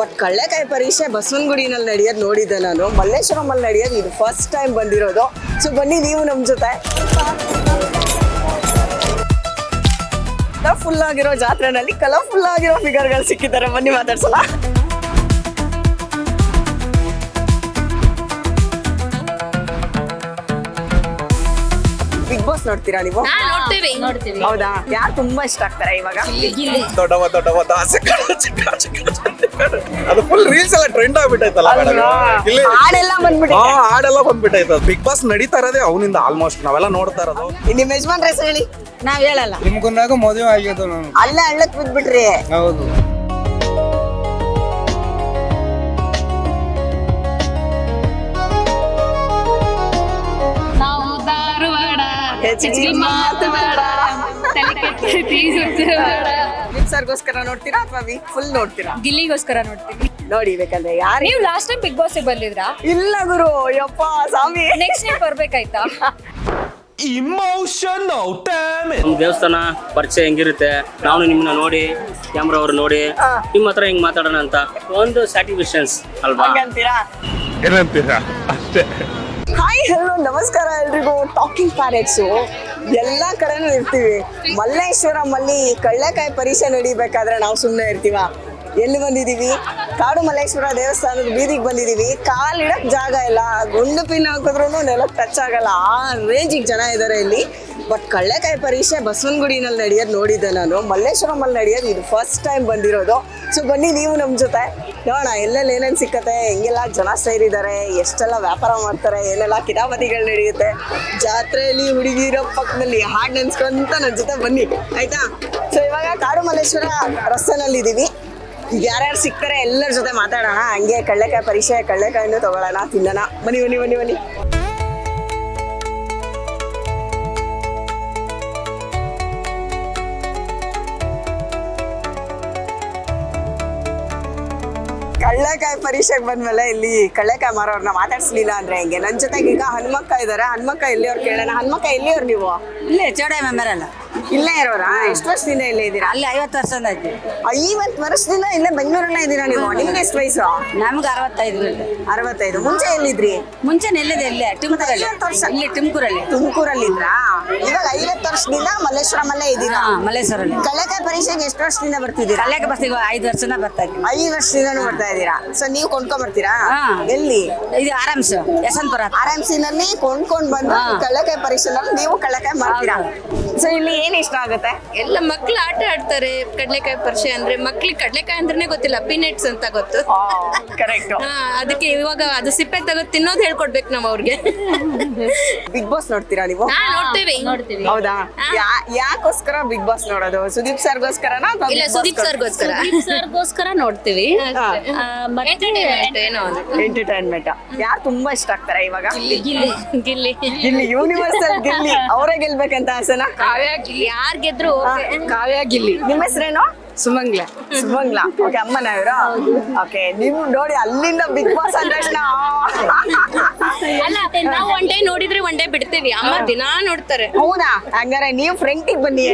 But ಕಳ್ಳೆಕಾಯಿ ಪರೀಕ್ಷೆ ಬಸವನಗುಡಿನಲ್ಲಿ ನಡೆಯೋದು ನೋಡಿದ್ದೆ ನಾನು. ಮಲ್ಲೇಶ್ವರಮಲ್ಲಿ ನಡೆಯೋದು ಇದು ಫಸ್ಟ್ ಟೈಮ್ ಬಂದಿರೋದು. ಸೊ ಬನ್ನಿ ನೀವು ನಮ್ಮ ಜೊತೆ. ಫುಲ್ ಆಗಿರೋ ಜಾತ್ರೆನಲ್ಲಿ ಕಲರ್ಫುಲ್ ಆಗಿರೋ ಫಿಗರ್ಗಳು ಸಿಕ್ಕಿದ್ದಾರೆ. ಬನ್ನಿ ಮಾತಾಡ್ಸಲ್ಲ ಬಿಗ್ ಬಾಸ್ ನೋಡ್ತೀರಾ ನೀವು? ಹಾ ನೋಡ್ತೇವೆ. ನೋಡ್ತೇವೆ ಹೌದಾ? ಯಾರು ತುಂಬಾ ಇಷ್ಟ ಆಗ್ತಾರೆ ಇವಾಗ? ದೊಡ್ಡವ ದೊಡ್ಡವ ಅದು ಫುಲ್ ರೀಲ್ಸ್ ಎಲ್ಲ ಟ್ರೆಂಡ್ ಆಗ್ಬಿಟ್ಟೈತಲ್ಲ ಮೇಡಮ್ ಇಲ್ಲಿ ಹಾಡೆಲ್ಲ ಬಂದ್ಬಿಟ್ಟು ಹಾ ಹಾಡೆಲ್ಲ ಬಂದ್ಬಿಟ್ಟೈತ. ಬಿಗ್ ಬಾಸ್ ನಡೀತಾ ಇರೋದೇ ಅವನಿಂದ ಆಲ್ಮೋಸ್ಟ್ ನಾವೆಲ್ಲ ನೋಡ್ತಾ ಇರೋದು. ನಿಮ್ಮ ಯಜಮಾನ್ ಹೆಸರು ಹೇಳಿ. ನಾವ್ ಹೇಳಲ್ಲ. ನಿಮ್ಗುನ್ನಾಗ ಮದುವೆ ಆಗ್ಯದ ನಾನು. ಅಲ್ಲೇ ಹಳ್ಳಕ್ ಬಿದ್ಬಿಟ್ರಿ ಹೌದು. ಹೆಚ್ಚಿಗೆ ಮಾತು ಬೇಡ. ತಲೆ ಕೆಟ್ಟೈತಿ, ಸುತ್ತಿರೋ ಬೇಡ. ನಿಮ್ ಸರ್ಗೋಸ್ಕರ ನೋಡ್ತೀರಾ ಅಥವಾ ವೀಕ್ ಫುಲ್ ನೋಡ್ತೀರಾ? ಗಿಲ್ಲಿಗೋಸ್ಕರ ನೋಡ್ತೀವಿ. ನೋಡಿ ಬೇಕಂದ್ರೆ ಯಾರು ನೀವು ಲಾಸ್ಟ್ ಟೈಮ್ ಬಿಗ್ ಬಾಸ್ ಬಂದಿದ್ರಾ? ಇಲ್ಲ ಗುರು ಯಪ್ಪ ಸ್ವಾಮಿ. Next time ಬರ್ಬೇಕಾಯ್ತಾ? ನಮ್ ದೇವಸ್ಥಾನ ಪರಿಚಯ ಹೆಂಗಿರುತ್ತೆ ನಾನು ನಿಮ್ಮನ್ನ ನೋಡಿ ಕ್ಯಾಮ್ರಾ ಅವ್ರು ನೋಡಿ ನಿಮ್ಮ ಹತ್ರ ಹೆಂಗ್ ಮಾತಾಡೋಣ ಅಂತ ಒಂದು ಸ್ಯಾಟಿಸ್ಫ್ಯಾಕ್ಷನ್ಸ್ ಅಲ್ವಾ? ಏನಂತೀರಾ? ಅಷ್ಟೇ. ಹಾಯ್ ಹಲೋ ನಮಸ್ಕಾರ ಎಲ್ರಿಗೂ. ಟಾಕಿಂಗ್ ಪ್ಯಾರೆಟ್ಸು ಎಲ್ಲ ಕಡೆನೂ ಇರ್ತೀವಿ. ಮಲ್ಲೇಶ್ವರಮಲ್ಲಿ ಕಳ್ಳೆಕಾಯಿ ಪರೀಕ್ಷೆ ನಡಿಬೇಕಾದ್ರೆ ನಾವು ಸುಮ್ಮನೆ ಇರ್ತೀವ? ಎಲ್ಲಿ ಬಂದಿದ್ದೀವಿ? ಕಾಡು ಮಲ್ಲೇಶ್ವರ ದೇವಸ್ಥಾನದ ಬೀದಿಗೆ ಬಂದಿದ್ದೀವಿ. ಕಾಲಿಡಕ್ ಜಾಗ ಇಲ್ಲ. ಗುಂಡು ಪಿನ್ ಹಾಕಿದ್ರು ನೆಲ ಟಚ್ ಆಗಲ್ಲ. ಆ ರೇಂಜಿಗೆ ಜನ ಇದ್ದಾರೆ ಇಲ್ಲಿ. ಬಟ್ ಕಳ್ಳೆಕಾಯಿ ಪರೀಕ್ಷೆ ಬಸವನಗುಡಿನಲ್ಲಿ ನಡೆಯೋದು ನೋಡಿದ್ದೆ ನಾನು. ಮಲ್ಲೇಶ್ವರಮಲ್ಲಿ ನಡೆಯೋದು ಇದು ಫಸ್ಟ್ ಟೈಮ್ ಬಂದಿರೋದು. ಸೊ ಬನ್ನಿ ನೀವು ನಮ್ಮ ಜೊತೆ. ನೋಡೋಣ, ಎಲ್ಲೆಲ್ಲಿ ಏನೇನು ಸಿಕ್ಕತ್ತೆ, ಹೆಂಗೆಲ್ಲ ಜನ ಸೇರಿದ್ದಾರೆ, ಎಷ್ಟೆಲ್ಲ ವ್ಯಾಪಾರ ಮಾಡ್ತಾರೆ, ಏನೆಲ್ಲ ಕಿತಾಪತಿಗಳು ನಡೆಯುತ್ತೆ. ಜಾತ್ರೆಯಲ್ಲಿ ಹುಡುಗಿರೋ ಪಕ್ಕದಲ್ಲಿ ಹಾಡು ನೆನ್ಸ್ಕೊಂತ ನನ್ನ ಜೊತೆ ಬನ್ನಿ. ಆಯ್ತಾ? ಸೊ ಇವಾಗ ಕಾಡು ಮಲ್ಲೇಶ್ವರ ರಸ್ತೆನಲ್ಲಿ ಇದ್ದೀವಿ ಯಾರ್ಯಾರು ಸಿಗ್ತಾರೆ ಎಲ್ಲರ ಜೊತೆ ಮಾತಾಡೋಣ. ಹಂಗೆ ಕಳ್ಳೆಕಾಯಿ ಪರಿಚಯ ಕಳ್ಳೆಕಾಯನ್ನು ತಗೊಳ್ಳೋಣ, ತಿನ್ನೋಣ. ಬನ್ನಿ ಬನ್ನಿ ಬನ್ನಿ ಬನ್ನಿ. ಕಳ್ಳೆಕಾಯಿ ಪರೀಕ್ಷೆಗೆ ಬಂದ್ಮೇಲೆ ಇಲ್ಲಿ ಕಳ್ಳೆಕಾಯಿ ಮಾರೋರ್ನ ಮಾತಾಡ್ಸ್ಲಿಲ್ಲ ಅಂದ್ರೆ ಹೆಂಗೆ? ನನ್ನ ಜೊತೆಗೆ ಈಗ ಹನುಮಕ್ಕ ಇದ್ದಾರೆ ಹನುಮಕ್ಕ ಎಲ್ಲಿಯವ್ರು ಕೇಳೋಣ? ಹನುಮಕ್ಕ ಎಲ್ಲಿಯವ್ರು ನೀವು? ಇಲ್ಲೇ ಮೆಂಬರ್ ಮೆಂಬರಲ್ಲ ಇಲ್ಲೇ ಇರೋರಾ? ಎಷ್ಟು ವರ್ಷದಿಂದ ಇಲ್ಲೇ ಇದ್ದೀರಾ? ಅಲ್ಲಿ ಐವತ್ತು ವರ್ಷದಿಂದ ಐತಿ ಐವತ್ತು ವರ್ಷದಿಂದ ಇಲ್ಲೇ ಬೆಂಗಳೂರಲ್ಲೇ ಇದ್ದೀರಾ ನೀವು? ನಿಮ್ಗೆ ಎಷ್ಟು ವಯಸ್ಸು? ನಮ್ಗೆ ಅರವತ್ತೈದು ಅರವತ್ತೈದು. ಮುಂಚೆ ಎಲ್ಲಿದ್ರಿ? ಮುಂಚೆ ಎಲ್ಲಿದೆ ಇಲ್ಲೇ ತುಮಕೂರಲ್ಲಿ. ಐವತ್ತು ವರ್ಷ. ಇಲ್ಲಿ ತುಮಕೂರಲ್ಲಿ. ತುಮಕೂರಲ್ಲಿ ಇದ್ರಾ? ಇವಾಗ ಐವತ್ತು ವರ್ಷದಿಂದ ಮಲ್ಲೇಶ್ವರಮಲ್ಲೇ ಇದ್ದೀರಾ? ಹಾ ಮಲ್ಲೇಶ್ವರಲ್ಲಿ ಕಲೆಕ ಪರೀಕ್ಷೆಗೆ ಎಷ್ಟು ವರ್ಷದಿಂದ ಬರ್ತಿದ್ದೀರಾ? ಕಲ್ಯಾಕ ಬರ್ತೀವಿ ಐದು ವರ್ಷದಿಂದ ಬರ್ತಾ ಇದ್ವಿ ಐದು ವರ್ಷದಿಂದನೂ ಬರ್ತಾ ಇದ್ದೀರಾ? ಸೊ ನೀವು ಕೊಂಡ್ಕೊಂಡ್ ಬರ್ತೀರಾ? ಹಾ. ಎಲ್ಲಿ? ಇದು ಆರಾಮ್ಸ್ ಯಶವಂತಪುರ ಹತ್ರ. ಆರ್ಎಂಸಿ ನಲ್ಲಿ ಕೊಂಡ್ಕೊಂಡ್ ಬಂದು ಹಾ. ಪರೀಕ್ಷೆ ಪರೀಕ್ಷೆನಲ್ಲಿ ನೀವು ಕಳಕಾಯಿ ಮಾಡ್ತೀರಾ? ಸೊ ಇಲ್ಲಿ ಏನ್ ಇಷ್ಟ ಆಗುತ್ತೆ? ಎಲ್ಲ ಮಕ್ಳು ಆಟ ಆಡ್ತಾರೆ ಕಡ್ಲೆಕಾಯಿ ಪರಿಚಯ ಅಂದ್ರೆ ಮಕ್ಳಿಗೆ ಕಡ್ಲೆಕಾಯಿ ಅಂದ್ರೇನೆ ಗೊತ್ತಿಲ್ಲ ಪಿನೆಟ್ಸ್ ಅಂತ ಗೊತ್ತು. ಕರೆಕ್ಟ್ ಹಾ ಅದಕ್ಕೆ ಇವಾಗ ಅದು ಸಿಪ್ಪೆ ತಗೋ ತಿನ್ನೋದು ಹೇಳ್ಕೊಡ್ಬೇಕು ನಾವು ಅವ್ರಿಗೆ. ಬಿಗ್ ಬಾಸ್ ನೋಡ್ತೀರಾ ನೀವು? ಹಾ ನೋಡ್ತೇವೆ. ನೋಡ್ತೇವೆ. ಹೌದಾ? ಯಾ- ಯಾಕೋಸ್ಕರ ಬಿಗ್ ಬಾಸ್ ನೋಡೋದು? ಸುದೀಪ್ ಸರ್ಗೋಸ್ಕರನಾ ಅಥವಾ ಇಲ್ಲ Big Boss ಸುದೀಪ್ ಸರ್ಗೋಸ್ಕರ. ಸರ್ಗೋಸ್ಕರ ನೋಡ್ತೀವಿ. ಎಂಟರ್ಟೈನ್ಮೆಂಟ್ ಏನೋ ಒಂದು. ಎಂಟರ್ಟೈನ್ಮೆಂಟ್ ಯಾರು ತುಂಬಾ ಇಷ್ಟ ಆಗ್ತಾರೆ ಇವಾಗ? ಗಿಲ್ಲಿ ಗಿಲ್ಲಿ. ಗಿಲ್ಲಿ ಯೂನಿವರ್ಸಲ್ ಗಿಲ್ಲಿ. ಅವರೇ ಗೆಲ್ಬೇಕಂತ ಆಸೆನಾ? ಕಾವ್ಯ ಗಿಲ್ಲಿ ಯಾರ್ ಗೆದ್ರು? ಕಾವ್ಯ ಗಿಲ್ಲಿ ನಿಮ್ಮ ಹೆಸರೇನು? ಸುಮಂಗ್ಲ. ಸುಮಂಗ್ಲ. ಓಕೆ ಅಮ್ಮನ ಓಕೆ ನೀವು ನೋಡಿ ಅಲ್ಲಿಂದ ಬಿಗ್ ಬಾಸ್ ಅಂದ ಅಲ್ಲ ನಾವು ಒನ್ ಡೇ ನೋಡಿದ್ರೆ ಒನ್ ಡೇ ಬಿಡ್ತೀವಿ. ಅಮ್ಮ ದಿನಾ ನೋಡ್ತಾರೆ. ಹೌದಾ? ಹಂಗಾರೆ ನೀವು ಫ್ರೆಂಟಿಗೆ ಬನ್ನಿ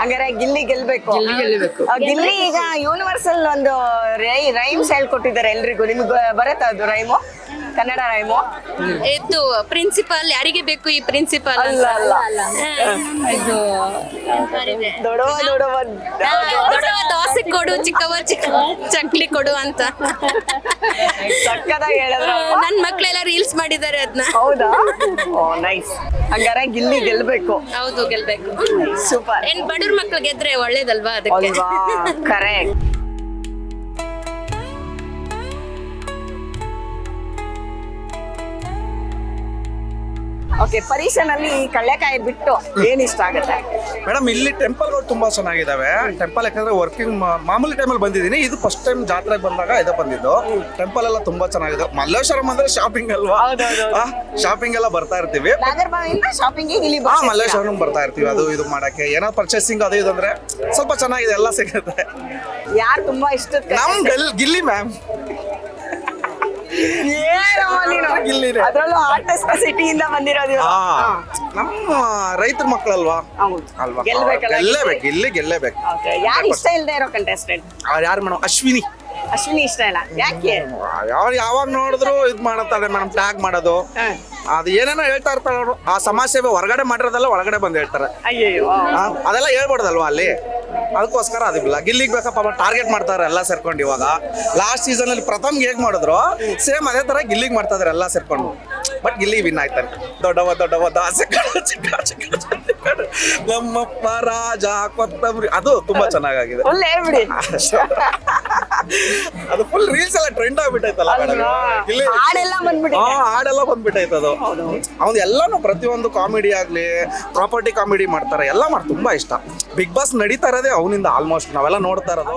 ಹಂಗಾರೆ ಗಿಲ್ಲಿ ಗೆಲ್ಬೇಕು. ಗಿಲ್ಲಿ ಈಗ ಯೂನಿವರ್ಸಲ್ ಒಂದು ರೈಮ್ಸ್ ಹೇಳ್ಕೊಟ್ಟಿದ್ದಾರೆ ಎಲ್ರಿಗೂ. ನಿಮ್ಗೆ ಬರತ್ತಾ ಅದು ರೈಮು ಕನ್ನಡ ರೈಮು ಇದು ಪ್ರಿನ್ಸಿಪಲ್ ಯಾರಿಗೆ ಬೇಕು ಈ ಪ್ರಿನ್ಸಿಪಲ್ ಅಲ್ಲ ಅಲ್ಲ. ಇದು ದೊಡವ ದೊಡವ ದೊಡವ ದೋಸೆ ಕೊಡು ಚಿಕ್ಕವ ಚಿಕ್ಕ ಚಕ್ಲಿ ಕೊಡು ಅಂತ. ಸಕ್ಕತ್ತಾಗಿ ಹೇಳಿದ್ರು ನನ್ ಮಕ್ಕಳೆಲ್ಲ ರೀಲ್ಸ್ ಮಾಡಿದ್ದಾರೆ ಅದನ್ನ ಹೌದಾ? ಓ ನೈಸ್ ಹಂಗಾರೆ ಗಿಲ್ಲಿ ಗೆಲ್ಬೇಕು. ಹೌದು ಗೆಲ್ಬೇಕು. ಸೂಪರ್ ಏನ್ ಬಡವ್ರ ಮಕ್ಳು ಗೆದ್ರೆ ಒಳ್ಳೇದಲ್ವಾ ಅದಕ್ಕೆ? ಕರೆಕ್ಟ್ ಓಕೆ ಪರೀಕ್ಷೆನಲ್ಲಿ ಕಳ್ಳೆಕಾಯಿ ಬಿಟ್ಟು ಏನ್ ಇಷ್ಟ ಆಗುತ್ತೆ? ಮೇಡಮ್ ಇಲ್ಲಿ ಟೆಂಪಲ್ಗಳು ತುಂಬಾ ಚೆನ್ನಾಗಿದಾವೆ. ಟೆಂಪಲ್ ಯಾಕಂದ್ರೆ ವರ್ಕಿಂಗ್ ಮಾಮೂಲಿ ಟೈಮಲ್ಲಿ ಬಂದಿದ್ದೀನಿ. ಇದು ಫಸ್ಟ್ ಟೈಮ್ ಜಾತ್ರೆಗೆ ಬಂದಾಗ ಇದು ಬಂದಿದ್ದು. ಟೆಂಪಲ್ ಎಲ್ಲ ತುಂಬಾ ಚೆನ್ನಾಗಿದೆ. ಮಲ್ಲೇಶ್ವರಂ ಅಂದ್ರೆ ಶಾಪಿಂಗ್ ಅಲ್ವಾ? ಶಾಪಿಂಗ್ ಎಲ್ಲ ಬರ್ತಾ ಇರ್ತೀವಿ. ಶಾಪಿಂಗ್ ಇಲ್ಲಿ ಹಾ ಮಲ್ಲೇಶ್ವರಂ ಬರ್ತಾ ಇರ್ತೀವಿ. ಅದು ಇದು ಮಾಡಕ್ಕೆ. ಏನೋ ಪರ್ಚೇಸಿಂಗ್ ಅದು ಇದು ಅಂದ್ರೆ ಸ್ವಲ್ಪ ಚೆನ್ನಾಗಿದೆ ಎಲ್ಲ ಸಿಗುತ್ತೆ. ಯಾರು ತುಂಬಾ ಇಷ್ಟ ನಮ್ ಗಲ್ ಗಿಲ್ಲಿ ಮ್ಯಾಮ್ ನೀನು. ಅದ್ರಲ್ಲೂ ಆರ್ಟಿಸ್ಟ್ ಸಿಟಿಯಿಂದ ಬಂದಿರೋದು. ನಮ್ಮ ರೈತರ ಮಕ್ಕಳಲ್ವಾ? ಅಲ್ವಾ? ಗೆಲ್ಲೇಬೇಕು ಇಲ್ಲಿ ಗೆಲ್ಲೇಬೇಕು. ಯಾರು ಇಷ್ಟ ಇಲ್ಲದೆ ಇರೋ ಕಂಟೆಸ್ಟೆಂಟ್ ಅವ್ರು ಯಾರು ಮೇಡಮ್? ಅಶ್ವಿನಿ. ಅಶ್ವಿನಿ ಇಷ್ಟ ಇಲ್ಲ. ಯಾಕೆ? ಯಾವ ಯಾವಾಗ ನೋಡಿದ್ರು ಇದ್ ಮಾಡತ್ತಾರೆ ಮೇಡಮ್ ಟ್ಯಾಗ್ ಮಾಡೋದು. ಅದು ಏನೇನೋ ಹೇಳ್ತಾ ಇರ್ತಾರೆ ಅವರು. ಆ ಸಮಾಜ ಸೇವೆ ಹೊರಗಡೆ ಮಾಡಿರೋದೆಲ್ಲ ಒಳಗಡೆ ಬಂದು ಹೇಳ್ತಾರೆ. ಆ, ಅದೆಲ್ಲ ಹೇಳ್ಬಾರ್ದಲ್ವಾ ಅಲ್ಲಿ? ಅದಕ್ಕೋಸ್ಕರ ಅದಿಲ್ಲ ಗಿಲ್ಲಿಗೆ ಬೇಕಪ್ಪ ಟಾರ್ಗೆಟ್ ಮಾಡ್ತಾರೆ ಎಲ್ಲ ಸೇರ್ಕೊಂಡು ಇವಾಗ. ಲಾಸ್ಟ್ ಸೀಸನ್ ಅಲ್ಲಿ ಪ್ರಥಮ್ ಹೇಗ್ ಮಾಡಿದ್ರು ಸೇಮ್ ಅದೇ ತರ ಗಿಲ್ಲಿಗ್ ಮಾಡ್ತಾ ಇದಾರೆ ಎಲ್ಲ ಸೇರ್ಕೊಂಡು. ಬಟ್ ಗಿಲ್ಲಿ ವಿನ್ ಆಯ್ತಾನೆ ದೊಡ್ಡವ ದೊಡ್ಡವ ದಾಸೆ ಕಡು ಚಿಕ್ಕ ಚಿಕ್ಕ ಚಿಕ್ಕ ಕಡು. ನಮ್ಮಪ್ಪ ರಾಜ ಕೊತ್ತಂಬರಿ. ಅದು ತುಂಬಾ ಚೆನ್ನಾಗಾಗಿದೆ. ಹೇಳ್ಬಿಡಿ. ಅದು ಫುಲ್ ರೀಲ್ಸ್ ಎಲ್ಲ ಟ್ರೆಂಡ್ ಆಗ್ಬಿಟ್ಟೈತಲ್ಲ ಹಾಡೆಲ್ಲ ಬಂದ್ಬಿಟ್ಟು ಹಾಡೆಲ್ಲ ಬಂದ್ಬಿಟ್ಟೈತೆ ಅದು. ಅವ್ನು ಎಲ್ಲಾನು ಪ್ರತಿಯೊಂದು ಕಾಮಿಡಿ ಆಗ್ಲಿ ಪ್ರಾಪರ್ಟಿ ಕಾಮಿಡಿ ಮಾಡ್ತಾರೆ ಎಲ್ಲ ಮಾಡಿ ತುಂಬಾ ಇಷ್ಟ. ಬಿಗ್ ಬಾಸ್ ನಡೀತಾ ಇರೋದೇ ಅವನಿಂದ ಆಲ್ಮೋಸ್ಟ್ ನಾವೆಲ್ಲ ನೋಡ್ತಾ ಇರೋದು.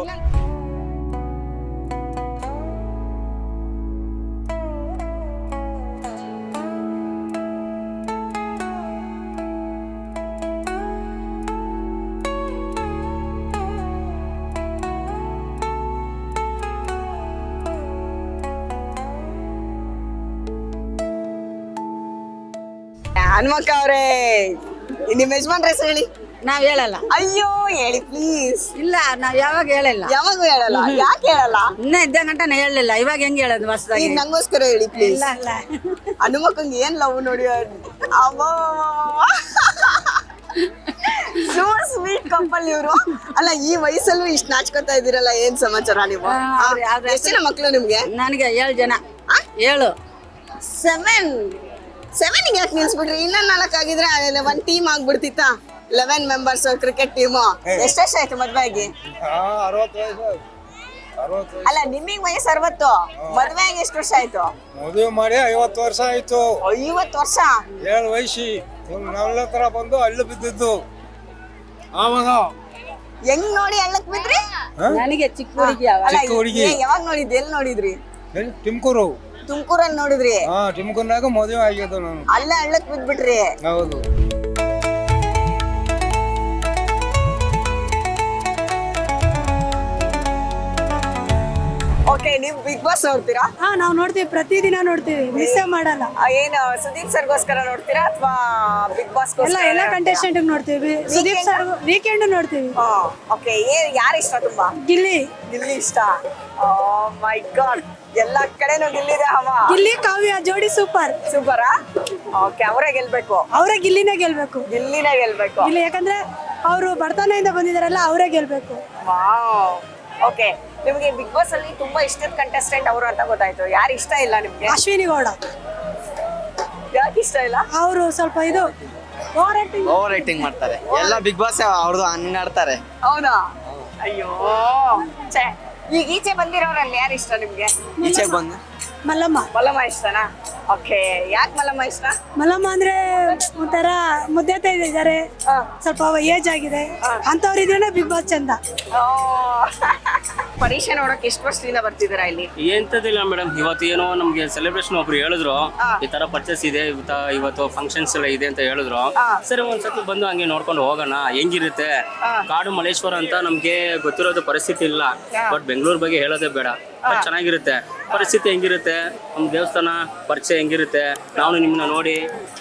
ಹನುಮಕ್ಕ ಅವರೇ ನಿಮ್ಮ ಯಜಮಾನ್ರ ಹೆಸರು ಹೇಳಿ? ನಾವ್ ಹೇಳಲ್ಲ. ಅಯ್ಯೋ ಹೇಳಿ ಪ್ಲೀಸ್ ಇಲ್ಲ ನಾವ್ ಯಾವಾಗ ಹೇಳಲ್ಲ. ಯಾವಾಗೂ ಹೇಳಲ್ಲ ಯಾಕೆ ಹೇಳಲ್ಲ? ಇನ್ನ ಇದ್ದ ಗಂಟ ನಾ ಹೇಳಲಿಲ್ಲ ಇವಾಗ ಹೆಂಗ್ ಹೇಳೋದು ಈಗ ಹೊಸದಾಗಿ ನಂಗೋಸ್ಕರ ಹೇಳಿ ಪ್ಲೀಸ್ ಇಲ್ಲ ಇಲ್ಲ. ಹನುಮಕ್ಕಂಗೆ ಏನ್ ಲವ್ ನೋಡಿ ಅವೋ ಸೋ ಸ್ವೀಟ್ ಕಪಲ್ ಇವರು. ಅಲ್ಲ ಈ ವಯಸ್ಸಲ್ಲೂ ಇಷ್ಟು ನಾಚ್ಕೊತಾ ಇದ್ದೀರಲ್ಲ ಏನ್ ಸಮಾಚಾರ ನೀವು? ಹಾ, ಅವ್ರು ಯಾವ್ದು ಎಷ್ಟು ಜನ ಮಕ್ಕಳು ನಿಮ್ಗೆ? ನನಗೆ ಏಳು ಜನ. ಏಳು. ಸೆವೆನ್ ಸೆವೆನ್ ಯಾಕೆ ನಿಲ್ಸ್ಬಿಟ್ರಿ? ಇನ್ನ ನಾಲ್ಕ ಆಗಿದ್ರೆ ಒಂದ್ ಟೀಮ್ ಆಗ್ಬಿಡ್ತಿತ್ತ? ಲೆವೆನ್ ಮೆಂಬರ್ಸ್ ಕ್ರಿಕೆಟ್ ಟೀಮು ಎಷ್ಟೆಷ್ಟಾಯ್ತು ಮದ್ವೆ ಆಗಿ ಅಲ್ಲ ನಿಮಗೆ ವಯಸ್ಸು ಅರವತ್ತು. ಮದ್ವೆ ಆಗಿ ಎಷ್ಟು ವರ್ಷ ಆಯ್ತು? ಮದುವೆ ಮಾಡಿ ಐವತ್ತು ವರ್ಷ ಆಯ್ತು. ಐವತ್ತು ವರ್ಷ? ಏಳು ವಯಸ್ಸಿ. ನಾವೆಲ್ಲ ತರ ಬಂದು ಹಳ್ಳು ಬಿದ್ದಿದ್ದು. ಆವಾಗ ಹೆಂಗ್ ನೋಡಿ ಹಳ್ಳಕ್ ಬಿದ್ರಿ? ನನಗೆ ಚಿಕ್ಕ ಹುಡುಗಿ ಅಲ್ಲ ಹುಡುಗಿ. ಯಾವಾಗ ನೋಡಿದ್ರಿ ಎಲ್ಲಿ ನೋಡಿದ್ರಿ? ಎಲ್ಲಿ? ತುಮಕೂರು ತುಮಕೂರಲ್ಲಿ ನೋಡಿದ್ರಿ? ಹಾ ತುಮಕೂರ್ನಾಗ ಮದುವೆ ಆಗಿದ್ದು ನಾನು. ಅಲ್ಲೇ ಹಳ್ಳಕ್ ಬಿದ್ಬಿಟ್ರಿ. ಹೌದು. ನೀವು ಬಿಗ್ ಬಾಸ್ ನೋಡ್ತೀರಾ? ಹಾ ನಾವು ನೋಡ್ತೀವಿ. ಪ್ರತಿದಿನ ನೋಡ್ತೀವಿ. ಮಿಸ್ ಮಾಡಲ್ಲ. ಏನು ಸುದೀಪ್ ಸರ್ಗೋಸ್ಕರ ನೋಡ್ತೀರಾ ಅಥವಾ ಬಿಗ್ ಬಾಸ್ ಎಲ್ಲ ಎಲ್ಲ ಕಂಟೆಸ್ಟೆಂಟ್ ನೋಡ್ತೀವಿ. ಸುದೀಪ್ ಸರ್ ವೀಕೆಂಡ್ ನೋಡ್ತೀವಿ. ಓಕೆ ಯಾರು ಇಷ್ಟ ತುಂಬಾ? ಗಿಲ್ಲಿ. ಗಿಲ್ಲಿ ಇಷ್ಟ? ಮೈ ಗಾಡ್ ಎಲ್ಲ ಕಡೆನೂ ಗಿಲ್ಲಿದೆ ಹವ ಗಿಲ್ಲಿ ಕಾವ್ಯ ಜೋಡಿ ಸೂಪರ್ ಸೂಪರಾ ಓಕೆ ಅವರೇ ಗೆಲ್ಬೇಕು. ಅವರೇ ಗಿಲ್ಲಿನೇ ಗೆಲ್ಬೇಕು. ಗಿಲ್ಲಿನೇ ಗೆಲ್ಬೇಕು. ಇಲ್ಲಿ ಯಾಕಂದ್ರೆ ಅವರು ಬಡತನದಿಂದ ಬಂದಿದಾರಲ್ಲ ಅವರೇ ಗೆಲ್ಬೇಕು. ವಾವ್ ಓಕೆ ನಿಮಗೆ ಬಿಗ್ ಬಾಸ್ ಅಲ್ಲಿ ತುಂಬಾ ಇಷ್ಟದ ಕಂಟೆಸ್ಟೆಂಟ್ ಅವರು ಅಂತ ಗೊತ್ತಾಯ್ತು. ಯಾರು ಇಷ್ಟ ಇಲ್ಲ ನಿಮ್ಗೆ? ಅಶ್ವಿನಿ ಗೌಡ. ಯಾಕೆ ಇಷ್ಟ ಇಲ್ಲ? ಅವರು ಸ್ವಲ್ಪ ಇದು ಓವರ್ ಆಕ್ಟಿಂಗ್ ಓವರ್ ರೈಟಿಂಗ್ ಮಾಡ್ತಾರೆ. ಎಲ್ಲ ಬಿಗ್ ಬಾಸ್ ಅವ್ರದ್ದು ಹಂಗಾಡ್ತಾರೆ ಹೌದಾ? ಅಯ್ಯೋ. ಛೇ ಈಗ ಈಚೆ ಬಂದಿರೋರಲ್ಲಿ ಯಾರು ಇಷ್ಟ ನಿಮ್ಗೆ? ಈಚೆ ಬಂದು ಮಲ್ಲಮ್ಮ. ಮಲ್ಲಮ್ಮ ಇಷ್ಟನಾ? ಓಕೆ ಯಾಕೆ ಮಲ್ಲಮ್ಮ ಇಷ್ಟ? ಮಲ್ಲಮ್ಮ ಅಂದ್ರೆ ಒಂಥರ ಮುದ್ದೆ ಇದ್ದಾರೆ. ಸ್ವಲ್ಪ ಏಜ್ ಆಗಿದೆ. ಅಂತವ್ರಿದ್ರೇನೆ ಬಿಗ್ ಬಾಸ್ ಚಂದ. ಓ. ಪರೀಕ್ಷೆ ನೋಡಕ್ ಎಷ್ಟು ವರ್ಷದಿಂದ ಬರ್ತಿದ್ದೀರಾ ಇಲ್ಲಿ? ಎಂತದಿಲ್ಲ ಮೇಡಮ್ ಇವತ್ತು ಏನೋ ನಮ್ಗೆ ಸೆಲೆಬ್ರೇಷನ್ ಒಬ್ರು ಹೇಳಿದ್ರು. ಈ ತರ ಪರ್ಚೇಸ್ ಇದೆ ಇವತ್ತ ಇವತ್ತು ಫಂಕ್ಷನ್ಸ್ ಎಲ್ಲ ಇದೆ ಅಂತ ಹೇಳಿದ್ರು. ಸರಿ ಒಂದ್ಸತಿ ಬಂದು ಹಂಗೆ ನೋಡ್ಕೊಂಡು ಹೋಗೋಣ ಹೆಂಗಿರುತ್ತೆ. ಕಾಡು ಮಲ್ಲೇಶ್ವರ ಅಂತ ನಮ್ಗೆ ಗೊತ್ತಿರೋದು ಪರಿಸ್ಥಿತಿ ಇಲ್ಲ. ಬಟ್ ಬೆಂಗಳೂರು ಬಗ್ಗೆ ಹೇಳೋದೇ ಬೇಡ. ಬಟ್ ಚೆನ್ನಾಗಿರುತ್ತೆ. ಪರಿಸ್ಥಿತಿ ಹೆಂಗಿರುತ್ತೆ? ನಮ್ ದೇವಸ್ಥಾನ ಪರಿಚಯ ಹೆಂಗಿರುತ್ತೆ? ನಾನು ನಿಮ್ಮನ್ನ ನೋಡಿ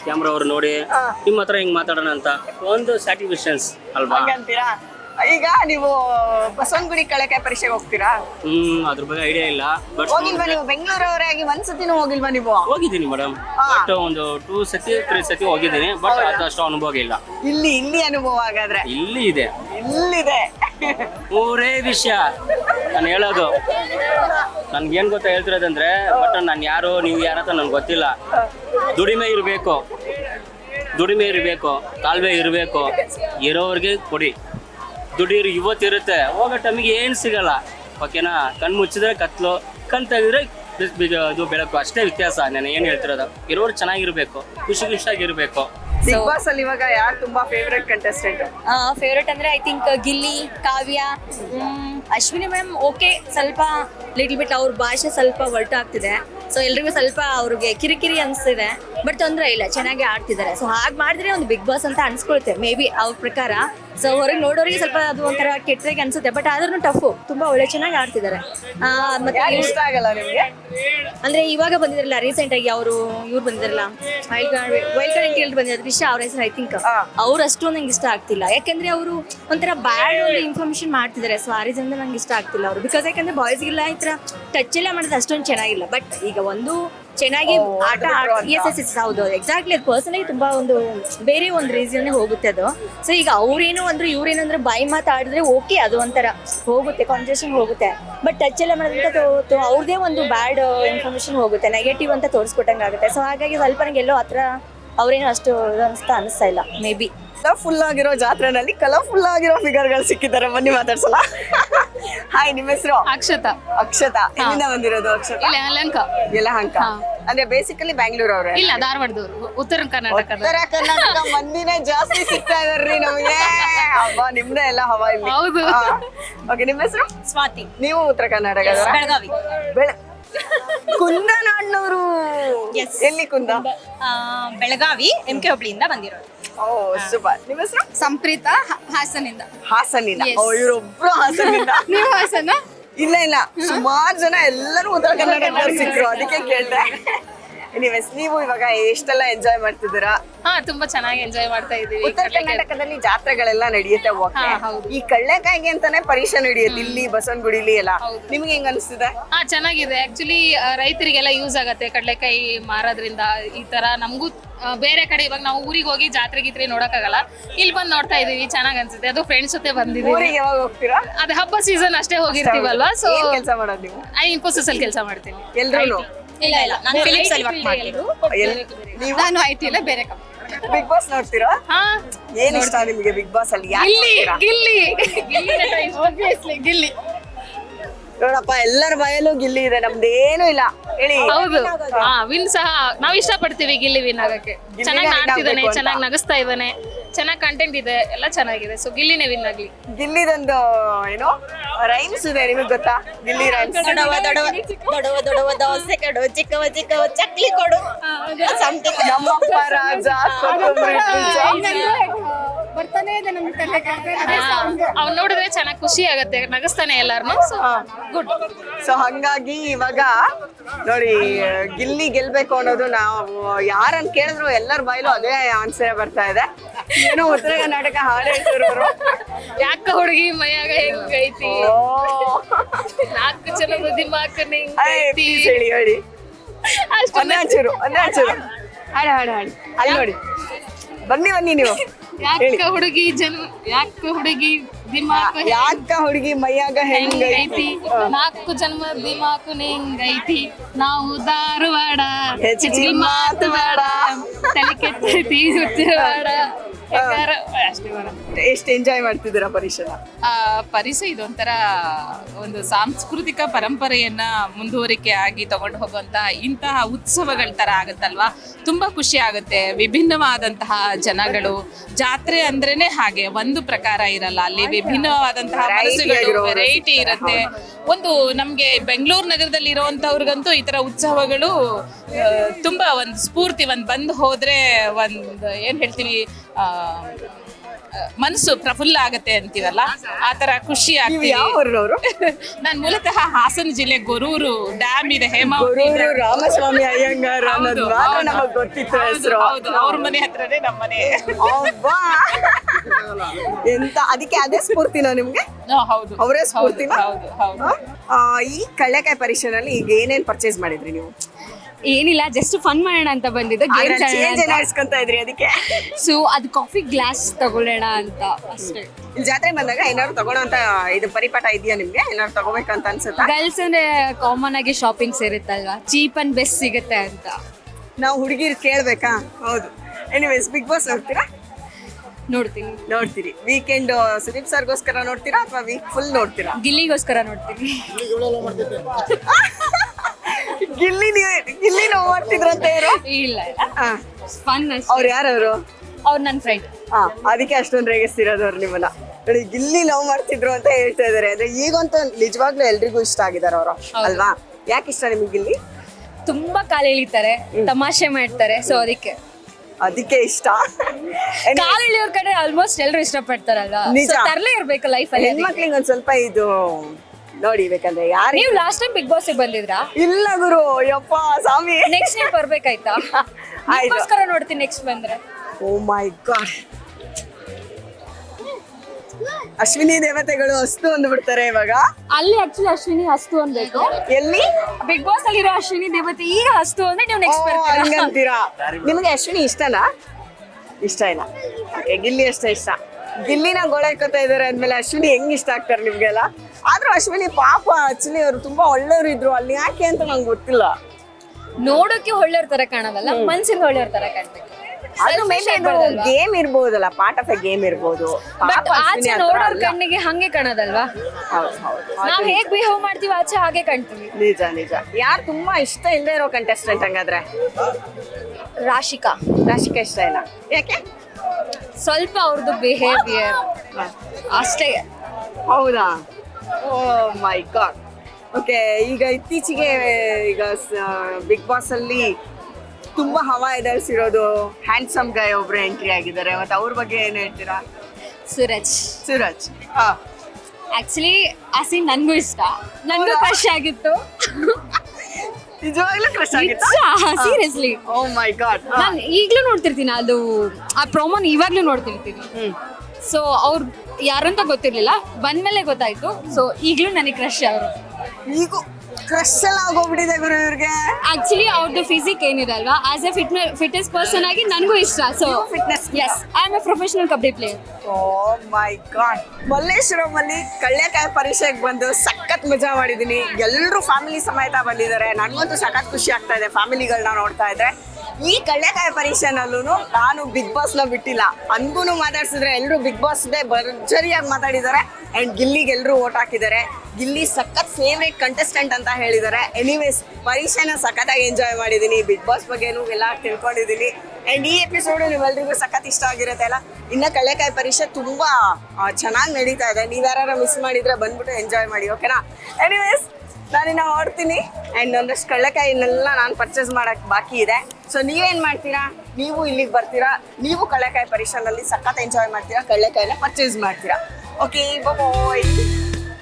ಕ್ಯಾಮ್ರಾ ಅವ್ರು ನೋಡಿ. ನಿಮ್ಮ ಹತ್ರ ಹೆಂಗ್ ಮಾತಾಡೋಣ ಅಂತ. ಒಂದು ಸ್ಯಾಟಿಸ್ಫ್ಯಾಕ್ಷನ್ಸ್ ಅಲ್ವಾ? ಹಂಗಂತೀರಾ? ಈಗ ನೀವು ಬಸವನಗುಡಿ ಕಳೆಕಾಯಿ ಪರೀಕ್ಷೆಗೆ ಹೋಗ್ತೀರಾ? ಹ್ಮ್ ಅದ್ರ ಬಗ್ಗೆ ಐಡಿಯಾ ಇಲ್ಲ ಬಟ್ ಹೋಗಿಲ್ವಾ ನೀವು? ಬೆಂಗಳೂರವರಾಗಿ ಒಂದ್ಸತಿನೂ ಹೋಗಿಲ್ವಾ ನೀವು? ಹೋಗಿದ್ದೀನಿ ಮೇಡಮ್ ಬಟ್ ಒಂದು ಟೂ ಸತಿ ತ್ರೀ ಸತಿ ಹೋಗಿದ್ದೀನಿ ಬಟ್ ಅದಷ್ಟು ಅನುಭವ ಇಲ್ಲ. ಇಲ್ಲಿ ಇಲ್ಲಿ ಅನುಭವ ಹಾಗಾದ್ರೆ? ಇಲ್ಲಿ ಇದೆ. ಇಲ್ಲಿದೆ. ಮೂರೇ ವಿಷಯ. ನಾನು ಹೇಳೋದು. ನನ್ಗೇನ್ ಗೊತ್ತಾ ಹೇಳ್ತಿರೋದಂದ್ರೆ ಬಟ್ ನಾನು ಯಾರು ನೀವು ಯಾರಂತ ನನ್ಗೆ ಗೊತ್ತಿಲ್ಲ. ದುಡಿಮೆ ಇರಬೇಕು. ದುಡಿಮೆ ಇರಬೇಕು. ತಾಳ್ಮೆ ಇರಬೇಕು. ಇರೋವ್ರಿಗೆ ಕೊಡಿ. ದುಡಿಯೋರು ಇವತ್ತಿರುತ್ತೆ ಹೋಗೋ ಟೈಮಿಗೆ ಏನು ಸಿಗಲ್ಲ. ಓಕೆನಾ ಕಣ್ಣು ಮುಚ್ಚಿದ್ರೆ ಕತ್ಲು ಕಣ್ ತೆಗೆದ್ರೆ ಇದು ಬೆಳಕು. ಅಷ್ಟೇ ವ್ಯತ್ಯಾಸ. ನಾನು ಏನು ಹೇಳ್ತಿರೋದು? ಇರೋರು ಚೆನ್ನಾಗಿರ್ಬೇಕು ಖುಷಿ ಖುಷಿಯಾಗಿರ್ಬೇಕು. ಬಿಗ್ ಬಾಸ್ ಅಲ್ಲಿ ಇವಾಗ ಯಾರು ತುಂಬಾ ಫೇವ್ರೆಟ್ ಕಂಟೆಸ್ಟೆಂಟ್ ಫೇವ್ರೇಟ್ ಅಂದ್ರೆ I think Gilli Kavya Ashwini ma'am okay ಸ್ವಲ್ಪ ಲಿಟಲ್ ಬಿಟ್ ಅವ್ರ ಭಾಷೆ ಸ್ವಲ್ಪ ಆಗ್ತಿದೆ. ಸೊ ಎಲ್ರಿಗೂ ಸ್ವಲ್ಪ ಅವ್ರಿಗೆ ಕಿರಿಕಿರಿ ಅನಿಸ್ತಿದೆ. ಬಟ್ ತೊಂದರೆ ಇಲ್ಲ ಚೆನ್ನಾಗಿ ಆಡ್ತಿದ್ದಾರೆ. ಸೊ ಹಾಗೆ ಮಾಡಿದ್ರೆ ಒಂದು ಬಿಗ್ ಬಾಸ್ ಅಂತ ಅನ್ಸ್ಕೊಳ್ತೇವೆ ಮೇ ಬಿ ಅವ್ರ ಪ್ರಕಾರ. ಸೊ ಹೊರಗೆ ನೋಡೋರಿಗೆ ಸ್ವಲ್ಪ ಅದು ಒಂಥರ ಕೆಟ್ಟರಿಗೆ ಅನ್ಸುತ್ತೆ ಬಟ್ ಆದ್ರೂ ಟಫ್ ತುಂಬಾ ಒಳ್ಳೆ ಚೆನ್ನಾಗಿ ಆಡ್ತಿದ್ದಾರೆ. ಆ, ಮತ್ತೆ ಇಷ್ಟ ಆಗಲ್ಲ ನಿಮ್ಗೆ? ಅಂದ್ರೆ ಇವಾಗ ಬಂದಿದ್ರಲ್ಲ ರೀಸೆಂಟ್ ಆಗಿ ಅವರು ಇವ್ರು ಬಂದಿರಲ್ಲ ವೈಲ್ಡ್ ಕಾರ್ಡ್ ವೈಲ್ಡ್ ಕಾರ್ಡ್ ಹೇಳಿ ಬಂದಿದ್ರು ಅವ್ರ ಹೆಸರು ಐ ಥಿಂಕ್ ಅವ್ರು ಅಷ್ಟು ನಂಗೆ ಇಷ್ಟ ಆಗ್ತಿಲ್ಲ. ಯಾಕಂದ್ರೆ ಅವರು ಒಂಥರ ಬ್ಯಾಡ್ ಒಂದು ಇನ್ಫಾರ್ಮೇಶನ್ ಮಾಡ್ತಿದ್ದಾರೆ ಸೊ ಆ ರೀಸನ್ ನಂಗೆ ಇಷ್ಟ ಆಗ್ತಿಲ್ಲ ಅವರು. ಬಿಕಾಸ್ ಯಾಕಂದ್ರೆ ಬಾಯ್ಸ್ಗೆಲ್ಲ ಈ ತರ ಟಚ್ ಎಲ್ಲ ಮಾಡೋದು ಅಷ್ಟೊಂದು ಚೆನ್ನಾಗಿಲ್ಲ. ಬಟ್ ಈಗ ಒಂದು ಚೆನ್ನಾಗಿ ಆಟ ಎಸ್ ಎಸ್ ಎಸ್ ಹೌದು. ಎಕ್ಸಾಕ್ಟ್ಲಿ ಅದು ಪರ್ಸನಲಿ ತುಂಬಾ ಒಂದು ಬೇರೆ ಒಂದು ರೀಸನ್ ಹೋಗುತ್ತೆ ಅದು. ಸೊ ಈಗ ಅವ್ರೇನು ಅಂದ್ರೆ ಇವ್ರೇನಂದ್ರೆ ಬಾಯಿ ಮಾತಾಡಿದ್ರೆ ಓಕೆ ಅದು ಒಂಥರ ಹೋಗುತ್ತೆ ಕಾನ್ವರ್ಸೇಷನ್ ಹೋಗುತ್ತೆ. ಬಟ್ ಟಚ್ ಎಲ್ಲ ಮಾಡೋದಂತ ಅವ್ರದೇ ಒಂದು ಬ್ಯಾಡ್ ಇನ್ಫಾರ್ಮೇಶನ್ ಹೋಗುತ್ತೆ ನೆಗೆಟಿವ್ ಅಂತ ತೋರಿಸ್ಕೊಟ್ಟಂಗೆ ಆಗುತ್ತೆ ಸೊ ಹಾಗಾಗಿ ಸ್ವಲ್ಪ ನಂಗೆ ಎಲ್ಲೋ ಹತ್ರ ಅವ್ರೇನು ಅಷ್ಟು ಅನಿಸ್ತಾ ಅನಿಸ್ತಾ ಇಲ್ಲ ಮೇ ಬಿ ಫುಲ್ ಆಗಿರೋ ಜಾತ್ರೆನಲ್ಲಿ ಕಲರ್ಫುಲ್ ಆಗಿರೋ ಫಿಗರ್ಗಳು ಸಿಕ್ಕಿದ್ದಾರೆ. ಬನ್ನಿ ಮಾತಾಡ್ಸಲ್ಲ ಹಾಯ್ ನಿಮ್ಮ ಹೆಸರು? ಅಕ್ಷತಾ. ಅಕ್ಷತಾ. ಎಲ್ಲಿಂದ ಬಂದಿರೋದು ಅಕ್ಷತಾ? ಇಲ್ಲ ಯಲಹಂಕ. ಯಲಹಂಕ. ಅಂದ್ರೆ ಬೇಸಿಕಲಿ ಬ್ಯಾಂಗ್ಳೂರ್ ಅವ್ರೆ. ಇಲ್ಲ ಧಾರವಾಡದವರು. ಉತ್ತರ ಕರ್ನಾಟಕ ಉತ್ತರ ಕರ್ನಾಟಕ ಮಂದಿನೇ ಜಾಸ್ತಿ ಸಿಗ್ತಾ ಇದಾರ್ರಿ ನಮಗೆ. ಹಬ್ಬ ನಿಮ್ದೇ ಎಲ್ಲ ಹವಾ ಇಲ್ಲಿ. ಹೌದು. ಓಕೆ ನಿಮ್ಮ ಹೆಸರು? ಸ್ವಾತಿ. ನೀವು ಉತ್ತರ ಕರ್ನಾಟಕ ಬೆಳಗಾವಿ. ಬೆಳ ಕುಂದನಾಡ್ನವರು. ಎಲ್ಲಿ ಕುಂದ? ಬೆಳಗಾವಿ ಎಂ ಕೆ ಹುಬ್ಳಿಯಿಂದ ಬಂದಿರೋದು. ಓ ಸೂಪರ್ ನಿಮ್ಮ ಹೆಸರು? ಸಂಪ್ರೀತ ಹಾಸನಿಂದ. ಹಾಸನಿಂದ. ಓ ಇವರೊಬ್ರು ಹಾಸನಿಂದ. ನೀವು ಹಾಸನ? ಇಲ್ಲ ಇಲ್ಲ. ಸುಮಾರು ಜನ ಎಲ್ಲರೂ ಉತ್ತರ ಕನ್ನಡ ಸಿಕ್ಕರು. ಅದಕ್ಕೆ ಕೇಳ್ದೆ. ಎನಿವೇಸ್ ನೀವು ಇವಾಗ ಎಷ್ಟೆಲ್ಲ ಎಂಜಾಯ್ ಮಾಡ್ತಿದ್ದೀರಾ? ಹಾ ತುಂಬಾ ಚೆನ್ನಾಗಿ ಎಂಜಾಯ್ ಮಾಡ್ತಾ ಇದೀವಿ ಉತ್ತರ ಕರ್ನಾಟಕದಲ್ಲಿ ಜಾತ್ರೆಗಳೆಲ್ಲ ನಡೆಯುತ್ತೆ ಓಕೆ. ಈ ಕಳ್ಳೆಕಾಯಿಗೆ ಅಂತಾನೆ ಪರೀಕ್ಷೆ ನಡೆಯುತ್ತೆ ಇಲ್ಲಿ ಬಸವನಗುಡಿಲಿ ಎಲ್ಲ. ನಿಮ್ಗೆ ಹೆಂಗ್ ಅನಿಸ್ತಿದೆ? ಹಾ ಚೆನ್ನಾಗಿದೆ. ಆಕ್ಚುಲಿ ರೈತರಿಗೆಲ್ಲ ಯೂಸ್ ಆಗತ್ತೆ ಕಡಲೆಕಾಯಿ ಮಾರೋದ್ರಿಂದ. ಈ ತರ ನಮಗೂ ಬೇರೆ ಕಡೆ ಇವಾಗ ನಾವು ಊರಿಗೆ ಹೋಗಿ ಜಾತ್ರೆ ಗೀತ್ರೆ ನೋಡಕ್ಕಾಗಲ್ಲ. ಇಲ್ಲಿ ಬಂದು ನೋಡ್ತಾ ಇದೀವಿ ಚೆನ್ನಾಗ್ ಅನ್ಸುತ್ತೆ. ಅದು ಫ್ರೆಂಡ್ಸ್ ಜೊತೆ ಬಂದಿದ್ದೀವಿ. ಯಾವಾಗ ಹೋಗ್ತೀರಾ? ಅದು ಹಬ್ಬ ಸೀಸನ್ ಅಷ್ಟೇ ಹೋಗಿರ್ತೀವಲ್ವಾ? ಸೊ ಕೆಲಸ ಮಾಡೋದು ನೀವು? ಐ ಇನ್ಫೋಸಿಸ್ ಅಲ್ಲಿ ಕೆಲಸ ಮಾಡ್ತೀನಿ. ಎಲ್ರು ಇಲ್ಲ ಇಲ್ಲ. ನಾನು ಫಿಲಿಪ್ಸ್ ಅಲ್ಲಿ ವರ್ಕ್ ಮಾಡ್ತೀನಿ. ನೀವು? ನಾನು ಐ ಟಿ ಬೇರೆ ಕಂಪನಿ ಬಿಗ್ ಬಾಸ್ ನೋಡ್ತೀರಾ? ಹಾ. ಏನ್ ಇಷ್ಟ ನಿಮ್ಗೆ ಬಿಗ್ ಬಾಸ್ ಅಲ್ಲಿ? ಯಾಕೆ ಗಿಲ್ಲಿ ಗಿಲ್ಲಿ. ಆಬ್ವಿಯಸ್ಲಿ ಗಿಲ್ಲಿ. ನೋಡಪ್ಪ ಎಲ್ಲರ ಬಯಲು ಗಿಲ್ಲಿ ಇದೆ. ನಮ್ದೇನು ಇಲ್ಲ. ಹೇಳಿ. ಹೌದು. ಹಾ ವಿನ್ ಸಹ ನಾವ್ ಇಷ್ಟ ಪಡ್ತೀವಿ ಗಿಲ್ಲಿ ವಿನ್ ಆಗಕ್ಕೆ. ಚೆನ್ನಾಗಿ ಆಡ್ತಿದ್ದಾನೆ ಚೆನ್ನಾಗಿ ನಗಿಸ್ತಾ ಇದ್ದಾನೆ. ಚೆನ್ನಾಗಿ ಕಂಟೆಂಟ್ ಇದೆ ಎಲ್ಲ ಚೆನ್ನಾಗಿದೆ. ಸೊ ಗಿಲ್ಲಿನೇ ವಿನ್ ಆಗ್ಲಿ. ಗಿಲ್ಲಿದೊಂದು ಏನೋ ರೈಮ್ಸ್ ಇದೆ ನಿಮಗೆ ಗೊತ್ತಾ? ಗಿಲ್ಲಿ ರೈಮ್ಸ್ ದೊಡವ ದೊಡವ ದೊಡವ ದೊಡವ ದೋಸೆ ಕೊಡು ಚಿಕ್ಕವ ಚಿಕ್ಕವ ಚಕ್ಲಿ ಕೊಡು. ಸಮಥಿಂಗ್ ನಮ್ಮಪ್ಪ ರಾಜ ಕೊತ್ತಂಬರಿ. ಬರ್ತಾನೆ ಇದೆ ನಮ್ ಅವ್ನು ನೋಡಿದ್ರೆ ಚೆನ್ನಾಗಿ ಖುಷಿ ಆಗತ್ತೆ ನಗಸ್ತಾನೆ ಎಲ್ಲಾರ್ನು. ಸೊ ಗುಡ್ ಸೊ ಹಂಗಾಗಿ ಇವಾಗ ನೋಡಿ ಗಿಲ್ಲಿ ಗೆಲ್ಬೇಕು ಅನ್ನೋದು ನಾವು ಯಾರನ್ನ ಕೇಳಿದ್ರು ಎಲ್ಲರ ಬಾಯಲ್ಲೂ ಅದೇ ಆನ್ಸರ್ ಬರ್ತಾ ಇದೆ. ಏನೋ ಉತ್ತರ ಕರ್ನಾಟಕ ಹಾಡು ಹೇಳ್ತಿರೋರು ಯಾಕ ಹುಡುಗಿ ಮೈಯಾಗ ಹೆಂಗೈತಿ ನಾಲ್ಕು ಜನ ದಿಮಾಕ್ ಏ, ನಿಂಗೈತಿ please ಹೇಳಿ ಹೇಳಿ. ಅಷ್ಟು ಒಂದೇ ಒಂಚೂರು ಒಂದೇ ಹಾಡು ಹಾಡು ಹಾಡು. ಅಲ್ಲಿ ನೋಡಿ. ಬನ್ನಿ ಬನ್ನಿ ನೀವು. ಯಾಕ ಹುಡುಗಿ ಜನ್ ಯಾಕ ಹುಡುಗಿ ದಿಮಾಕು ಯಾಕ ಹುಡುಗಿ ಮೈಯಾಗ ಹೆಂಗೈತಿ ಹೆಂಗೈತಿ ನಾಲ್ಕು ಜನ್ಮ ದಿಮಾಕು ಹೆಂಗೈತಿ ನಾವು ಧಾರವಾಡ ಹೆಚ್ಚಿಗೆ ಮಾತು ಬೇಡ. ತಲೆ ಕೆಟ್ಟೈತಿ ಬೇಡ. ಹೆಂಗಾರ ಅಷ್ಟೇ ಬರೋದು ಎಷ್ಟು ಎಂಜಾಯ್ ಮಾಡ್ತಿದ್ದೀರಾ ಪರೀಕ್ಷೆನ ಆ ಪರಿಸ ಇದೊಂಥರ ಒಂದು ಸಾಂಸ್ಕೃತಿಕ ಪರಂಪರೆಯನ್ನ ಮುಂದುವರಿಕೆ ಆಗಿ ತಗೊಂಡು ಹೋಗುವಂತಹ ಇಂತಹ ಉತ್ಸವಗಳ ತರ ಆಗುತ್ತಲ್ವಾ? ತುಂಬಾ ಖುಷಿ ಆಗುತ್ತೆ. ವಿಭಿನ್ನವಾದಂತಹ ಜನಗಳು. ಜಾತ್ರೆ ಅಂದ್ರೇನೆ ಹಾಗೆ ಒಂದು ಪ್ರಕಾರ ಇರಲ್ಲ. ಅಲ್ಲಿ ವಿಭಿನ್ನವಾದಂತಹ Variety ಮನಸ್ಸುಗಳು ಆಗಿರೋ ವೆರೈಟಿ ಇರುತ್ತೆ. ಒಂದು ನಮ್ಗೆ ಬೆಂಗಳೂರು ನಗರದಲ್ಲಿ ಇರುವಂತವ್ರಿಗಂತೂ ಈ ತರ ಉತ್ಸವಗಳು ತುಂಬಾ ಒಂದು ಸ್ಫೂರ್ತಿ ಒಂದು ಬಂದು ಹೋದರೆ ಒಂದು ಏನು ಹೇಳ್ತೀವಿ ಮನಸ್ಸು ಪ್ರಫುಲ್ಲ ಆಗುತ್ತೆ ಅಂತೀವಲ್ಲ? ಆ ಥರ ಖುಷಿ ಆಗ್ತೀವಿ. ನಾನು ಮೂಲತಃ ಹಾಸನ ಜಿಲ್ಲೆ ಗೊರೂರು ಡ್ಯಾಮ್ ಇದೆ ಹೇಮಾವತಿ ರಾಮಸ್ವಾಮಿ ಅಯ್ಯಂಗಾರ್. ಗೊತ್ತಿತ್ತು ಹೆಸರು. ಹೌದು ಅವ್ರ ಮನೆ ಹತ್ರನೇ ನಮ್ಮ ಮನೆ. ಅಬ್ಬಾ. ಎಂತ ಅದಕ್ಕೆ ಅದೇ ಸ್ಫೂರ್ತಿನ ನಿಮ್ಗೆ? ಹೌದು ಅವರೇ ಸ್ಫೂರ್ತಿನ? ಹೌದು ಹೌದು. ಈ ಕಳ್ಳೆಕಾಯಿ ಪರೀಕ್ಷೆನಲ್ಲಿ ಈಗ ಏನೇನು ಪರ್ಚೇಸ್ ಮಾಡಿದ್ರಿ ನೀವು? ಏನಿಲ್ಲ ಜಸ್ಟ್ ಫನ್ ಮಾಡೋಣ ಅಂತ ಬಂದಿದ್ದು ಗೇಮ್ ಚೇಂಜ್ ಇಸ್ಕೊಂತ ಇದ್ರಿ ಅದಕ್ಕೆ? ಸೊ ಅದು ಕಾಫಿ ಗ್ಲಾಸ್ ತಗೊಳ್ಳೋಣ ಅಂತ ಅಷ್ಟೇ. ಇಲ್ಲಿ ಜಾತ್ರೆ ಬಂದಾಗ ಏನಾದ್ರು ಅಂತ ಇದು ಪರಿಪಾಠ ಇದೆಯಾ ನಿಮ್ಗೆ? ಏನಾದ್ರು ತಗೋಬೇಕಂತ ಅನ್ಸುತ್ತಾ? ಗರ್ಲ್ಸ್ ಅಂದ್ರೆ ಕಾಮನ್ ಆಗಿ ಶಾಪಿಂಗ್ ಸೇರುತ್ತಲ್ವಾ? ಚೀಪ್ ಅಂಡ್ ಬೆಸ್ಟ್ ಸಿಗುತ್ತೆ ಅಂತ. ನಾವು ಹುಡುಗಿರ್ ಕೇಳ್ಬೇಕಾ? ಹೌದು. ಎನಿವೇಸ್ ಬಿಗ್ ಬಾಸ್ ನೋಡ್ತೀರಾ? ನೋಡ್ತೀನಿ. ನೋಡ್ತೀರಿ. ವೀಕೆಂಡ್ ಸುದೀಪ್ ಸರ್ಗೋಸ್ಕರ ನೋಡ್ತೀರಾ ಅಥವಾ ವೀಕ್ ಫುಲ್ ನೋಡ್ತೀರಾ? ಗಿಲ್ಲಿಗೋಸ್ಕರ ನೋಡ್ತೀನಿ. ಗಿಲ್ಲಿ ಗಿಲ್ಲಿ ನೋವು ಮಾಡ್ತಿದ್ರಂತ ಇವರು? ಇಲ್ಲ ಫನ್ ಅವ್ರು ಯಾರವರು? ಅವ್ರು ನನ್ನ ಫ್ರೆಂಡ್ ಹಾ ಅದಕ್ಕೆ ಅಷ್ಟೊಂದು ರೇಗಿಸ್ತಿರೋದು ಅವ್ರು ನಿಮ್ಮನ್ನ. ನೋಡಿ ಗಿಲ್ಲಿ ಲವ್ ಮಾಡ್ತಿದ್ರು ಅಂತ ಹೇಳ್ತಾ ಇದಾರೆ. ಅಂದ್ರೆ ಈಗಂತೂ ನಿಜವಾಗ್ಲೂ ಎಲ್ರಿಗೂ ಇಷ್ಟ ಆಗಿದ್ದಾರೆ ಅವರು. ಅಲ್ವಾ? ಯಾಕೆ ಇಷ್ಟ ನಿಮ್ಗೆ ಗಿಲ್ಲಿ? ತುಂಬಾ ಕಾಲು ಎಳಿತಾರೆ ತಮಾಷೆ ಮಾಡ್ತಾರೆ ಸೊ ಅದಕ್ಕೆ. ಅದಕ್ಕೆ ಇಷ್ಟ? ಕಾಲು ಇಳಿಯೋರ್ ಕಡೆ ಆಲ್ಮೋಸ್ಟ್ ಎಲ್ಲರೂ ಇಷ್ಟಪಡ್ತಾರಲ್ವಾ? ನಿಜ. ತರಲೇ ಇರ್ಬೇಕು ಲೈಫ್ ಅಲ್ಲಿ. ಹೆಣ್ಮಕ್ಳಿಗೆ ಒಂದ್ ಸ್ವಲ್ಪ ಇದು ನೋಡಿ ಬೇಕಂದ್ರೆ ಯಾರು ನೀವು ಲಾಸ್ಟ್ ಟೈಮ್ ಬಿಗ್ ಬಾಸ್ ಬಂದಿದ್ರಾ? ಇಲ್ಲ ಗುರು ಯಪ್ಪ ಸ್ವಾಮಿ. Next time ಬರ್ಬೇಕಾಯ್ತಾ? ಆಯ್ತು. ಅದಕ್ಕೋಸ್ಕರ ನೋಡ್ತೀನಿ ನೆಕ್ಸ್ಟ್ ಬಂದ್ರೆ. ಓ ಮೈ ಗಾಡ್ ಅಶ್ವಿನಿ ದೇವತೆಗಳು ಅಸ್ತು ಅಂದ್ಬಿಡ್ತಾರೆ ಇವಾಗ. ಅಲ್ಲಿ ಆಕ್ಚುಲಿ ಅಶ್ವಿನಿ ಹಸ್ತು ಅನ್ಬೇಕು ಎಲ್ಲಿ? ಬಿಗ್ ಬಾಸ್ ಅಲ್ಲಿರೋ ಅಶ್ವಿನಿ ದೇವತೆ ಈಗ ಅಷ್ಟು ಅಂದ್ರೆ ನೀವು ನೆಕ್ಸ್ಟ್ ಬರ್ತೀರಾ? ಹಂಗಂತೀರಾ? ನಿಮಗೆ ಅಶ್ವಿನಿ ಇಷ್ಟನಾ? ಇಷ್ಟ ಇಲ್ಲ. ಓಕೆ ಗಿಲ್ಲಿ ಅಷ್ಟೇ ಇಷ್ಟ. ಗಿಲ್ಲಿನ ಗೋಳಾಡ್ಕೊತಾ ಇದಾರೆ ಅಂದ್ಮೇಲೆ ಅಶ್ವಿನಿ ಹೆಂಗ್ ಇಷ್ಟ ಆಗ್ತಾರೆ ನಿಮ್ಗೆಲ್ಲ? ಆದ್ರೂ ಅಶ್ವಿನಿ ಪಾಪ ಆಕ್ಚುಲಿ ಅವರು ತುಂಬಾ ಒಳ್ಳೆಯವರು ಇದ್ರು. ಅಲ್ಲಿ ಯಾಕೆ ಅಂತ ನಂಗೆ ಗೊತ್ತಿಲ್ಲ. ನೋಡೋಕೆ ಒಳ್ಳೆಯವ್ರ ತರ ಕಾಣವಲ್ಲ ಮನ್ಸಿಂದ ಒಳ್ಳೆಯವ್ರ ತರ ಕಾಣ್ಬೇಕು. ಅದು ಮೇಲೆ ಗೇಮ್ ಇರ್ಬೋದಲ್ಲ ಪಾರ್ಟ್ ಆಫ್ ಎ ಗೇಮ್ ಇರ್ಬೋದು. ಬಟ್ ಆಚೆ ನೋಡೋರ್ ಕಣ್ಣಿಗೆ ಹಂಗೆ ಕಾಣೋದಲ್ವಾ? ನಾವ್ ಹೇಗ್ ಬಿಹೇವ್ ಮಾಡ್ತೀವಿ ಆಚೆ ಹಾಗೆ ಕಾಣ್ತೀವಿ. ನಿಜ ನಿಜ. ಯಾರು ತುಂಬಾ ಇಷ್ಟ ಇಲ್ಲದೆ ಇರೋ ಕಂಟೆಸ್ಟೆಂಟ್ ಹಂಗಾದ್ರೆ? ರಾಶಿಕಾ. ರಾಶಿಕಾ ಇಷ್ಟ ಇಲ್ಲ. ಯಾಕೆ? ಸ್ವಲ್ಪ ಅವ್ರದ್ದು ಬಿಹೇವಿಯರ್ ಅಷ್ಟೇ. ಹೌದಾ? ಓ ಮೈ ಗಾಡ್ ಓಕೆ ಈಗ ಇತ್ತೀಚೆಗೆ ಈಗ ಬಿಗ್ ಬಾಸ್ ಅಲ್ಲಿ ತುಂಬಾ ಹವಾ ಎದರ್ಸಿರೋದು ಹ್ಯಾಂಡ್ಸಮ್ ಗೈ ಒಬ್ರು ಎಂಟ್ರಿ ಆಗಿದ್ದಾರೆ. ಮತ್ತೆ ಅವ್ರ ಬಗ್ಗೆ ಏನು ಹೇಳ್ತೀರಾ? ಸೂರಜ್. ಸೂರಜ್. ಹಾ. ಆಕ್ಚುಲಿ ಆ ಸೀನ್ ನನ್ಗೂ ಇಷ್ಟ. ನನಗೂ ಕ್ರಶ್ ಆಗಿತ್ತು. ನಿಜವಾಗ್ಲೂ ಕ್ರಶ್ ಆಗಿತ್ತಾ? ಸೀರಿಯಸ್ಲಿ ಓ ಮೈ ಗಾಡ್ ನಾನು ಈಗ್ಲೂ ನೋಡ್ತಿರ್ತೀನಿ ಅದು ಆ ಪ್ರೋಮೋನ್ ಇವಾಗ್ಲೂ ನೋಡ್ತಿರ್ತೀನಿ. ಸೊ ಅವ್ರು ಯಾರಂತ ಗೊತ್ತಿರಲಿಲ್ಲ. ಬಂದ್ಮೇಲೆ ಗೊತ್ತಾಯ್ತು. ಸೊ ಈಗಲೂ ನನಗೆ ಕ್ರಶ್ ಅವರು. ಈಗ ಕ್ರಶ್ ಎಲ್ಲ ಆಗೋಗ್ಬಿಟ್ಟಿದೆ ಗುರು ಇವ್ರಿಗೆ. ಆಕ್ಚುಲಿ ಅವ್ರದ್ದು physique ಏನಿರಲ್ವಾ as a fitness fitness person ಆಗಿ ನನಗೂ ಇಷ್ಟ. So fitness yes I am a professional kabaddi player oh my god ಮಲ್ಲೇಶ್ವರಮಲ್ಲಿ ಕಳ್ಳೆಕಾಯಿ ಪರೀಕ್ಷೆಗೆ ಬಂದು ಸಖತ್ ಮಜಾ ಮಾಡಿದ್ದೀನಿ ಎಲ್ಲರೂ ಫ್ಯಾಮಿಲಿ ಸಮೇತ ಬಂದಿದ್ದಾರೆ. ನನಗಂತೂ ಸಖತ್ ಖುಷಿ ಆಗ್ತಾ ಇದೆ. ಫ್ಯಾಮಿಲಿಗಳನ್ನ ನೋಡ್ತಾ ಇದ್ರೆ. ಈ ಕಳ್ಳೆಕಾಯಿ ಪರೀಕ್ಷೆನಲ್ಲೂ ನಾನು ಬಿಗ್ ಬಾಸ್ನ ಬಿಟ್ಟಿಲ್ಲ. ಅನ್ಗುನು ಮಾತಾಡ್ಸಿದ್ರೆ ಎಲ್ಲರೂ ಬಿಗ್ ಬಾಸ್ ಭರ್ಜರಿಯಾಗಿ ಮಾತಾಡಿದ್ದಾರೆ. ಅಂಡ್ ಗಿಲ್ಲಿಗೆ ಎಲ್ಲರೂ ಓಟ್ ಹಾಕಿದ್ದಾರೆ. ಗಿಲ್ಲಿ ಸಖತ್ ಫೇವ್ರೇಟ್ ಕಂಟೆಸ್ಟೆಂಟ್ ಅಂತ ಹೇಳಿದ್ದಾರೆ. ಎನಿವೇಸ್ ಪರೀಕ್ಷೆನ ಸಖತ್ತಾಗಿ ಎಂಜಾಯ್ ಮಾಡಿದ್ದೀನಿ. ಬಿಗ್ ಬಾಸ್ ಬಗ್ಗೆನೂ ಎಲ್ಲ ತಿಳ್ಕೊಂಡಿದ್ದೀನಿ. ಅಂಡ್ ಈ ಎಪಿಸೋಡ್ ನೀವೆಲ್ರಿಗೂ ಸಖತ್ ಇಷ್ಟ ಆಗಿರುತ್ತೆ ಅಲ್ಲ? ಇನ್ನು ಕಳ್ಳೆಕಾಯಿ ಪರೀಕ್ಷೆ ತುಂಬ ಚೆನ್ನಾಗಿ ನಡೀತಾ ಇದೆ. ನೀವು ಯಾರು ಮಿಸ್ ಮಾಡಿದರೆ ಬಂದ್ಬಿಟ್ಟು ಎಂಜಾಯ್ ಮಾಡಿ ಓಕೆನಾ ಎನಿವೇಸ್ ನಾನಿನ್ನ ಹೊಡ್ತೀನಿ ಆ್ಯಂಡ್ ಒಂದಷ್ಟು ಕಳ್ಳೆಕಾಯಿನೆಲ್ಲ ನಾನು ಪರ್ಚೇಸ್ ಮಾಡೋಕ್ಕೆ ಬಾಕಿ ಇದೆ. ಸೊ ನೀವೇನ್ ಮಾಡ್ತೀರಾ? ನೀವು ಇಲ್ಲಿಗೆ ಬರ್ತೀರಾ? ನೀವು ಕಳ್ಳೆಕಾಯಿ ಪರಿಸರಲ್ಲಿ ಸಖತ್ ಎಂಜಾಯ್ ಮಾಡ್ತೀರಾ, ಕಳ್ಳೆಕಾಯಿನ ಪರ್ಚೇಸ್ ಮಾಡ್ತೀರಾ. Okay bye